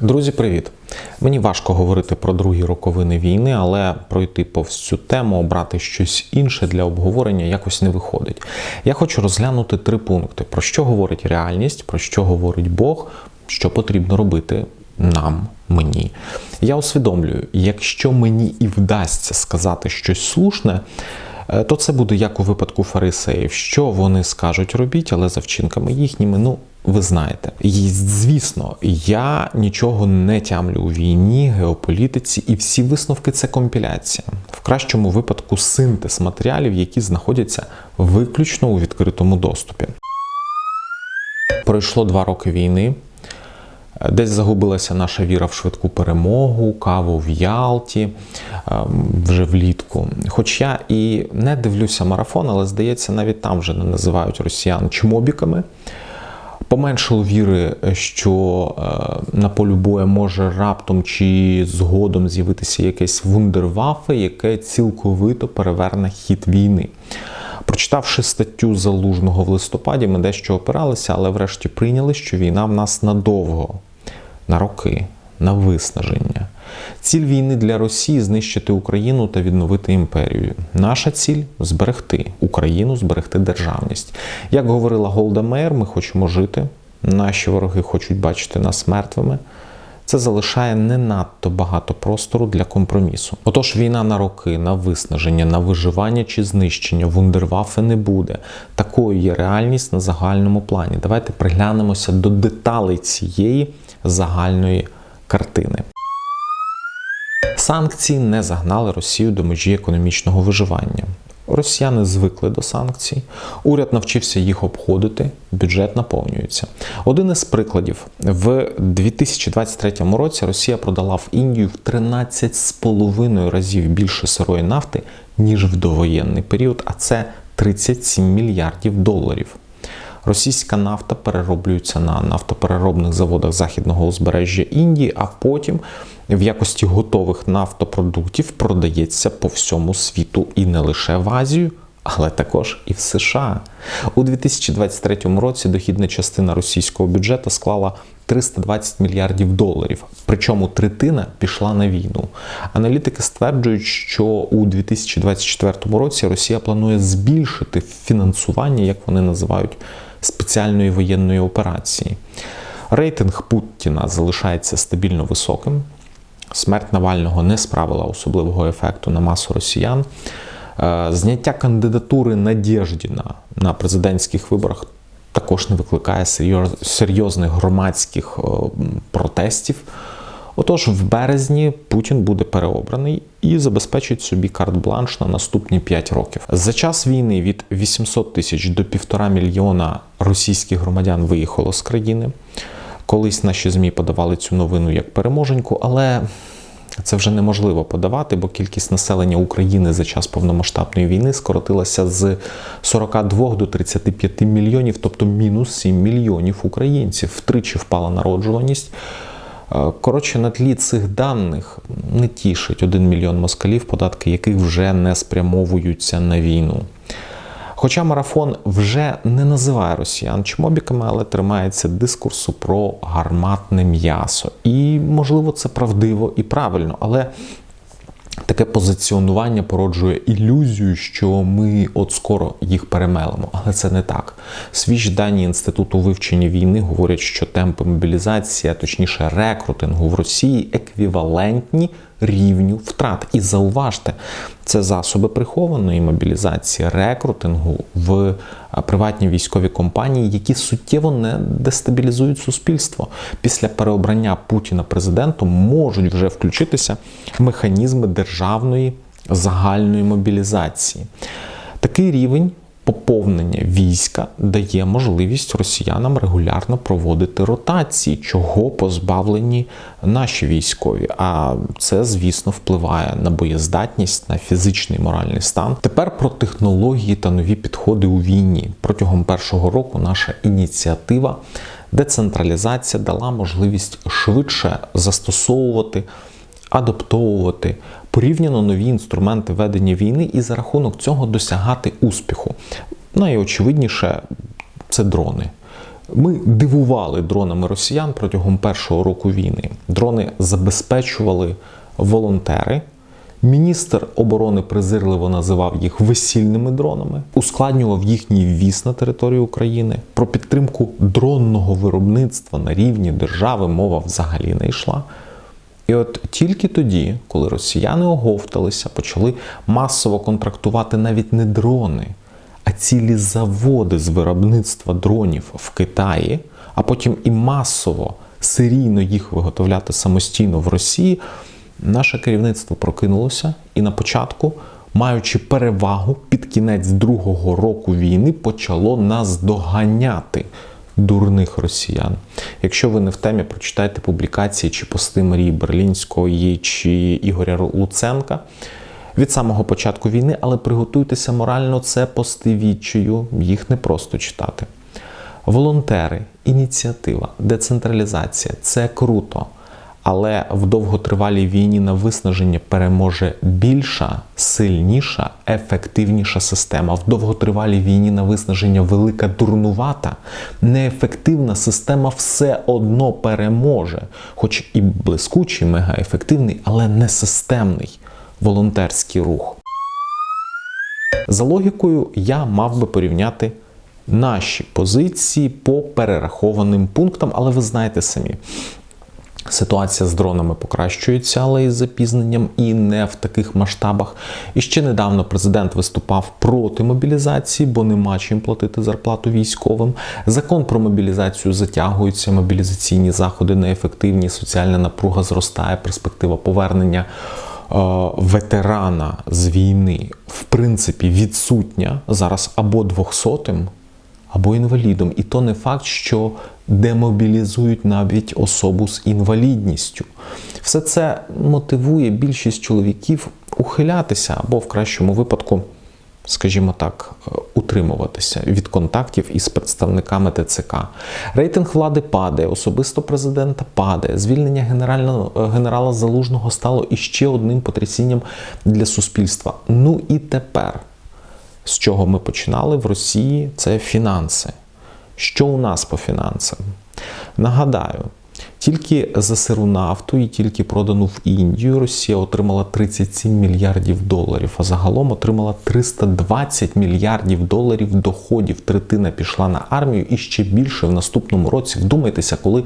Друзі, привіт! Мені важко говорити про другі роковини війни, але пройти повз цю тему, обрати щось інше для обговорення якось не виходить. Я хочу розглянути три пункти: про що говорить реальність, про що говорить Бог, що потрібно робити нам, мені. Я усвідомлюю, якщо мені і вдасться сказати щось слушне. е, То це буде як у випадку фарисеїв. Що вони скажуть, робіть, але за вчинками їхніми, ну ви знаєте. Звісно, я нічого не тямлю у війні, геополітиці, і всі висновки це компіляція. В кращому випадку синтез матеріалів, які знаходяться виключно у відкритому доступі. Пройшло два роки війни. Десь загубилася наша віра в швидку перемогу, каву в Ялті ем, вже влітку. Хоч я і не дивлюся марафон, але здається, навіть там вже не називають росіян чмобіками. Поменшало віри, що е, на полю бою може раптом чи згодом з'явитися якесь вундервафе, яке цілковито переверне хід війни. Прочитавши статтю залужного в листопаді, ми дещо опиралися, але врешті прийняли, що війна в нас надовго, на роки, на виснаження. Ціль війни для Росії знищити Україну та відновити імперію. Наша ціль зберегти Україну, зберегти державність. Як говорила Голда Меєр, ми хочемо жити. Наші вороги хочуть бачити нас мертвими. Це залишає не надто багато простору для компромісу. Отож, війна на роки, на виснаження, на виживання чи знищення вундервафи не буде. Такою є реальність на загальному плані. Давайте приглянемося до деталей цієї загальної картини. Санкції не загнали Росію до межі економічного виживання. Росіяни звикли до санкцій, уряд навчився їх обходити, бюджет наповнюється. Один із прикладів: в 2023 році Росія продала в Індію в 13,5 разів більше сирої нафти, ніж в довоєнний період, а це 37 мільярдів доларів. Російська нафта перероблюється на нафтопереробних заводах західного узбережжя Індії, а потім в якості готових нафтопродуктів продається по всьому світу і не лише в Азію, але також і в США. У 2023 році дохідна частина російського бюджету склала 320 мільярдів доларів, причому третина пішла на війну. Аналітики стверджують, що у 2024 році Росія планує збільшити фінансування, як вони називають, спеціальної воєнної операції. Рейтинг Путіна залишається стабільно високим. Смерть Навального не справила особливого ефекту на масу росіян. Е, Зняття кандидатури Надєждіна на президентських виборах також не викликає серйозних громадських е, протестів. Отож, в березні Путін буде переобраний і забезпечить собі карт-бланш на наступні 5 років. За час війни від 800 тисяч до півтора мільйона російських громадян виїхало з країни. Колись наші ЗМІ подавали цю новину як переможеньку, але це вже неможливо подавати, бо кількість населення України за час повномасштабної війни скоротилася з 42 до 35 мільйонів, тобто мінус 7 мільйонів українців. Втричі впала народжуваність. Е, Коротше, на тлі цих даних не тішить 1 мільйон москалів, податки яких вже не спрямовуються на війну. Хоча марафон вже не називає росіян чмобіками, але тримається дискурсу про гарматне м'ясо. І, можливо, це правдиво і правильно, але таке позиціонування породжує ілюзію, що ми от скоро їх перемелимо. Але це не так. Свіжі дані Інституту вивчення війни говорять, що темпи мобілізації, а точніше рекрутингу в Росії еквівалентні рівню втрат. І зауважте, це засоби прихованої мобілізації, рекрутингу в приватні військові компанії, які суттєво не дестабілізують суспільство. Після переобрання Путіна президентом можуть вже включитися механізми державної загальної мобілізації. Такий рівень поповнення війська дає можливість росіянам регулярно проводити ротації, чого позбавлені наші військові. А це, звісно, впливає на боєздатність, на фізичний моральний стан. Тепер про технології та нові підходи у війні. Протягом першого року наша ініціатива децентралізація дала можливість швидше застосовувати адаптовувати порівняно нові інструменти ведення війни і за рахунок цього досягати успіху. Найочевидніше це дрони. Ми дивували дронами росіян протягом першого року війни. Дрони забезпечували волонтери. Міністр оборони презирливо називав їх весільними дронами, ускладнював їхній ввіз на територію України. Про підтримку дронного виробництва на рівні держави мова взагалі не йшла. І от тільки тоді, коли росіяни оговталися, почали масово контрактувати навіть не дрони, а цілі заводи з виробництва дронів в Китаї, а потім і масово серійно їх виготовляти самостійно в Росії. Наше керівництво прокинулося і на початку, маючи перевагу під кінець другого року війни, почало нас доганяти дурних росіян. Якщо ви не в темі, прочитайте публікації чи пости Марії Берлінської чи Ігоря Луценка від самого початку війни, але приготуйтеся морально, це пости відчаю, їх не просто читати. Волонтери, ініціатива, децентралізація це круто. Але в довготривалій війні на виснаження переможе більша, сильніша, ефективніша система. В довготривалій війні на виснаження велика дурнувата, неефективна система все одно переможе, хоч і блискучий, мегаефективний, але не системний волонтерський рух. За логікою, я мав би порівняти наші позиції по перерахованим пунктам, але ви знаєте самі. Ситуація з дронами покращується, але із запізненням і не в таких масштабах. І ще недавно президент виступав проти мобілізації, бо нема чим платити зарплату військовим. Закон про мобілізацію затягується, мобілізаційні заходи неефективні, соціальна напруга зростає, перспектива повернення. Ветерана з війни в принципі відсутня зараз або двохсотим, або інвалідом. І то не факт, що демобілізують навіть особу з інвалідністю. Все це мотивує більшість чоловіків ухилятися або в кращому випадку, скажімо так, утримуватися від контактів із представниками ТЦК. Рейтинг влади падає, особисто президента падає. Звільнення генерала Залужного стало іще одним потрясінням для суспільства. Ну і тепер з чого ми починали в Росії, це фінанси. Що у нас по фінансам? Нагадаю, тільки за сиру нафту і тільки продану в Індію Росія отримала 37 мільярдів доларів, а загалом отримала 320 мільярдів доларів доходів. Третина пішла на армію і ще більше в наступному році. Вдумайтеся, коли.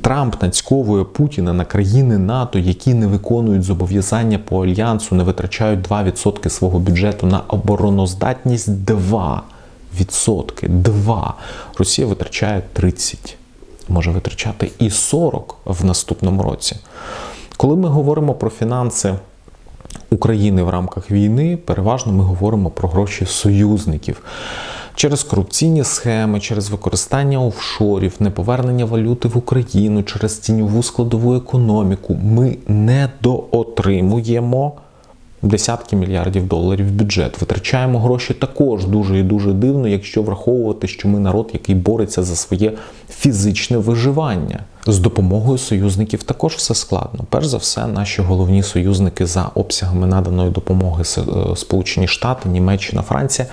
Трамп нацьковує Путіна на країни НАТО, які не виконують зобов'язання по альянсу, не витрачають 2% свого бюджету на обороноздатність 2%. 2. Росія витрачає 30, може витрачати і 40 в наступному році. Коли ми говоримо про фінанси України в рамках війни, переважно ми говоримо про гроші союзників через корупційні схеми, через використання офшорів, неповернення валюти в Україну, через тіньову складову економіку. Ми недоотримуємо десятки мільярдів доларів в бюджет. Витрачаємо гроші також дуже і дуже дивно, якщо враховувати, що ми народ, який бореться за своє фізичне виживання. З допомогою союзників також все складно. Перш за все, наші головні союзники за обсягами наданої допомоги Сполучені Штати, Німеччина, Франція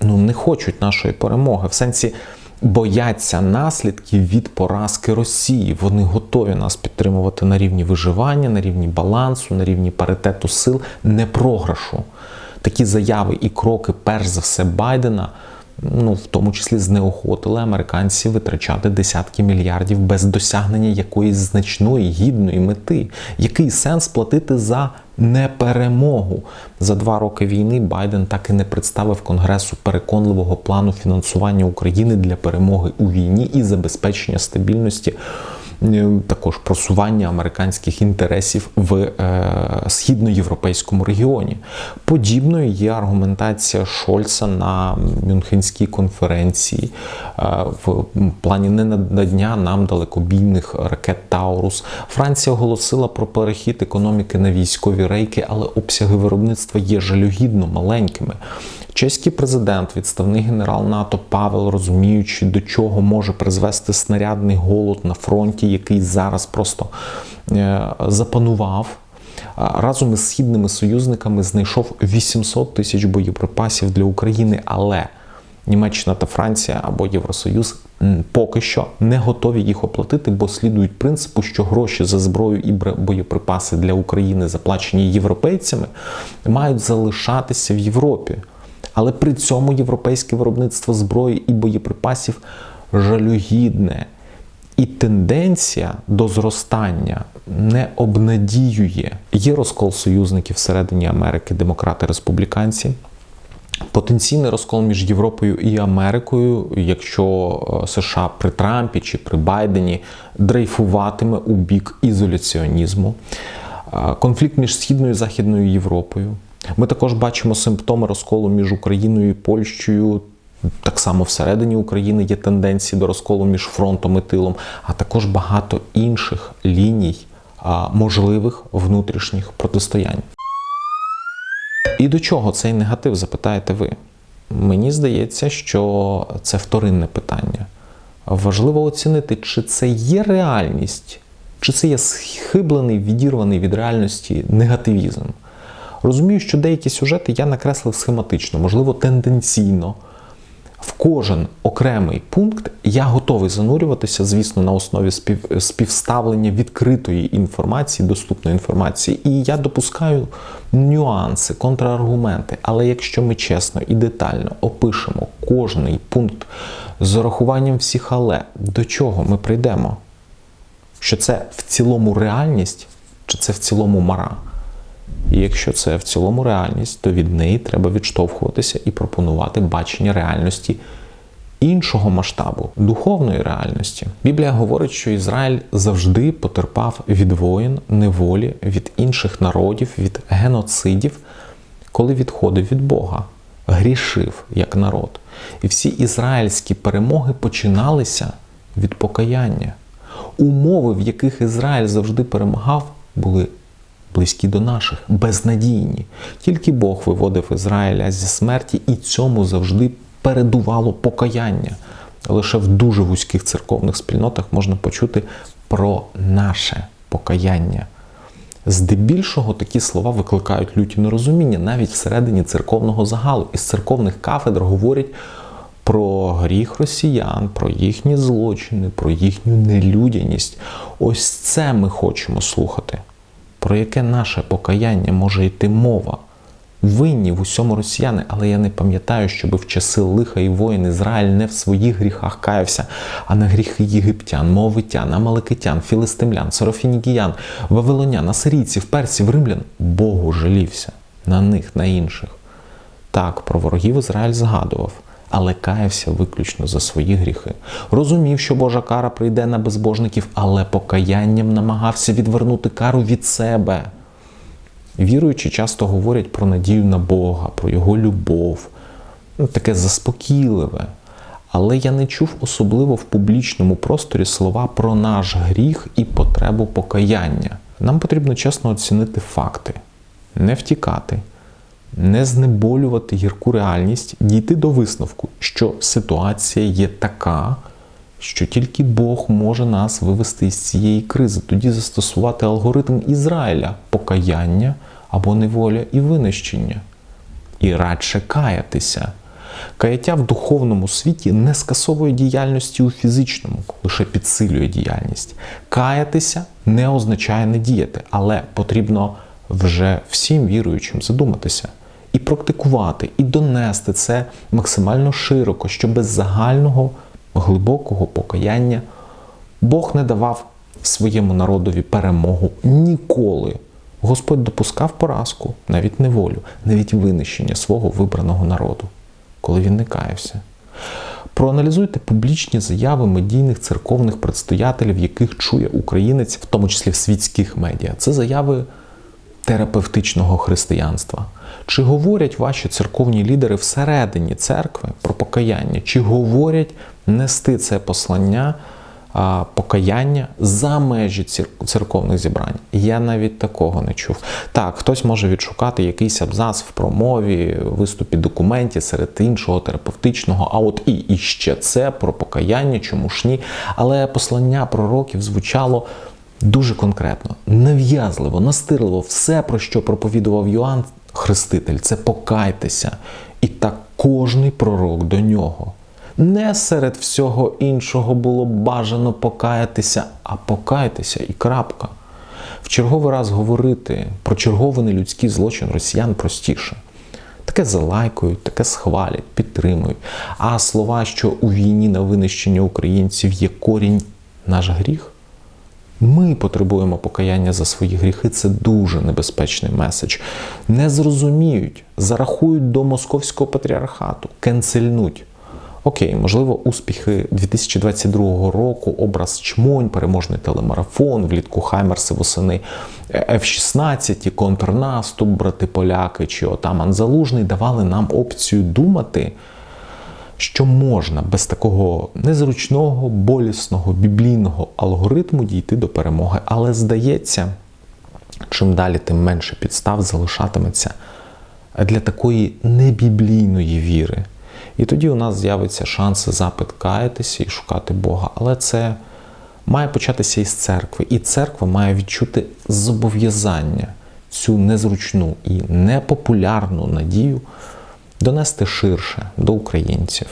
ну не хочуть нашої перемоги в сенсі. Бояться наслідків від поразки Росії. Вони готові нас підтримувати на рівні виживання, на рівні балансу, на рівні паритету сил, не програшу. Такі заяви і кроки, перш за все, Байдена, ну в тому числі знеохотили американці витрачати десятки мільярдів без досягнення якоїсь значної гідної мети. Який сенс платити за неперемогу? За два роки війни Байден так і не представив Конгресу переконливого плану фінансування України для перемоги у війні і забезпечення стабільності. Також просування американських інтересів в е, східноєвропейському регіоні. Подібною є аргументація Шольца на Мюнхенській конференції е, в плані ненадання нам далекобійних ракет Таурус. Франція оголосила про перехід економіки на військові рейки, але обсяги виробництва є жалюгідно маленькими. Чеський президент, відставний генерал НАТО Павел, розуміючи, до чого може призвести снарядний голод на фронті, який зараз просто е, запанував. Разом із східними союзниками знайшов 800 тисяч боєприпасів для України, але Німеччина та Франція або Євросоюз поки що не готові їх оплатити, бо слідують принципу, що гроші за зброю і боєприпаси для України, заплачені європейцями, мають залишатися в Європі. Але при цьому європейське виробництво зброї і боєприпасів жалюгідне. І тенденція до зростання не обнадіює. Є розкол союзників всередині Америки, демократи-республіканці. Потенційний розкол між Європою і Америкою, якщо е, США при Трампі чи при Байдені дрейфуватиме у бік ізоляціонізму, Е, конфлікт між Східною і Західною Європою. Ми також бачимо симптоми розколу між Україною і Польщею. Так само всередині України є тенденції до розколу між фронтом і тилом, а також багато інших ліній можливих внутрішніх протистоянь. І до чого цей негатив, запитаєте ви? Мені здається, що це вторинне питання. Важливо оцінити, чи це є реальність, чи це є схиблений, відірваний від реальності негативізм. Розумію, що деякі сюжети я накреслив схематично, можливо, тенденційно. В кожен окремий пункт я готовий занурюватися, звісно, на основі спів, співставлення відкритої інформації, доступної інформації. І я допускаю нюанси, контраргументи. Але якщо ми чесно і детально опишемо кожний пункт з урахуванням всіх але, до чого ми прийдемо? Що це в цілому реальність, чи це в цілому мара? І якщо це в цілому реальність, то від неї треба відштовхуватися і пропонувати бачення реальності іншого масштабу, духовної реальності. Біблія говорить, що Ізраїль завжди потерпав від воїн, неволі, від інших народів, від геноцидів, коли відходив від Бога, грішив як народ. І всі ізраїльські перемоги починалися від покаяння. Умови, в яких Ізраїль завжди перемагав, були близькі до наших, безнадійні. Тільки Бог виводив Ізраїля зі смерті, і цьому завжди передувало покаяння. Лише в дуже вузьких церковних спільнотах можна почути про наше покаяння. Здебільшого такі слова викликають люті нерозуміння навіть всередині церковного загалу. Із церковних кафедр говорять про гріх росіян, про їхні злочини, про їхню нелюдяність. Ось це ми хочемо слухати. Про яке наше покаяння може йти мова? Винні в усьому росіяни, але я не пам'ятаю, щоб в часи лиха і воїн Ізраїль не в своїх гріхах каявся, а на гріхи єгиптян, мовитян, амаликитян, філистимлян, сарофінігіян, вавилонян, асирійців, персів, римлян Богу жалівся на них, на інших. Так, про ворогів Ізраїль згадував, але каявся виключно за свої гріхи. Розумів, що Божа кара прийде на безбожників, але покаянням намагався відвернути кару від себе. Віруючі часто говорять про надію на Бога, про Його любов, ну, таке заспокійливе. Але я не чув особливо в публічному просторі слова про наш гріх і потребу покаяння. Нам потрібно чесно оцінити факти, не втікати, не знеболювати гірку реальність, дійти до висновку, що ситуація є така, що тільки Бог може нас вивести із цієї кризи, тоді застосувати алгоритм Ізраїля покаяння або неволя і винищення, і радше каятися. Каяття в духовному світі не скасовує діяльності у фізичному, лише підсилює діяльність. Каятися не означає не діяти, але потрібно вже всім віруючим задуматися і практикувати, і донести це максимально широко, що без загального глибокого покаяння Бог не давав своєму народові перемогу ніколи. Господь допускав поразку, навіть неволю, навіть винищення свого вибраного народу, коли він не каявся. Проаналізуйте публічні заяви медійних церковних предстоятелів, яких чує українець, в тому числі в світських медіа. Це заяви терапевтичного християнства. Чи говорять ваші церковні лідери всередині церкви про покаяння? Чи говорять нести це послання покаяння за межі церковних зібрань? Я навіть такого не чув. Так, хтось може відшукати якийсь абзац в промові, виступі документі серед іншого терапевтичного, а от і, і ще це про покаяння, чому ж ні. Але послання пророків звучало дуже конкретно, нав'язливо, настирливо, все, про що проповідував Йоанн Хреститель, це покайтеся. І так кожний пророк до нього. Не серед всього іншого було бажано покаятися, а покаятися і крапка. В черговий раз говорити про черговий нелюдський злочин росіян простіше. Таке залайкують, таке схвалять, підтримують. А слова, що у війні на винищення українців є корінь наш гріх. Ми потребуємо покаяння за свої гріхи. Це дуже небезпечний меседж. Не зрозуміють, зарахують до московського патріархату, кенцельнуть. Окей, можливо, успіхи 2022 року, образ чмонь, переможний телемарафон, влітку Хаймерси восени F-16, контрнаступ, брати поляки чи отаман Залужний давали нам опцію думати, що можна без такого незручного, болісного, біблійного алгоритму дійти до перемоги. Але здається, чим далі, тим менше підстав залишатиметься для такої небіблійної віри. І тоді у нас з'явиться шанс запит каятися і шукати Бога. Але це має початися із церкви. І церква має відчути зобов'язання цю незручну і непопулярну надію донести ширше до українців.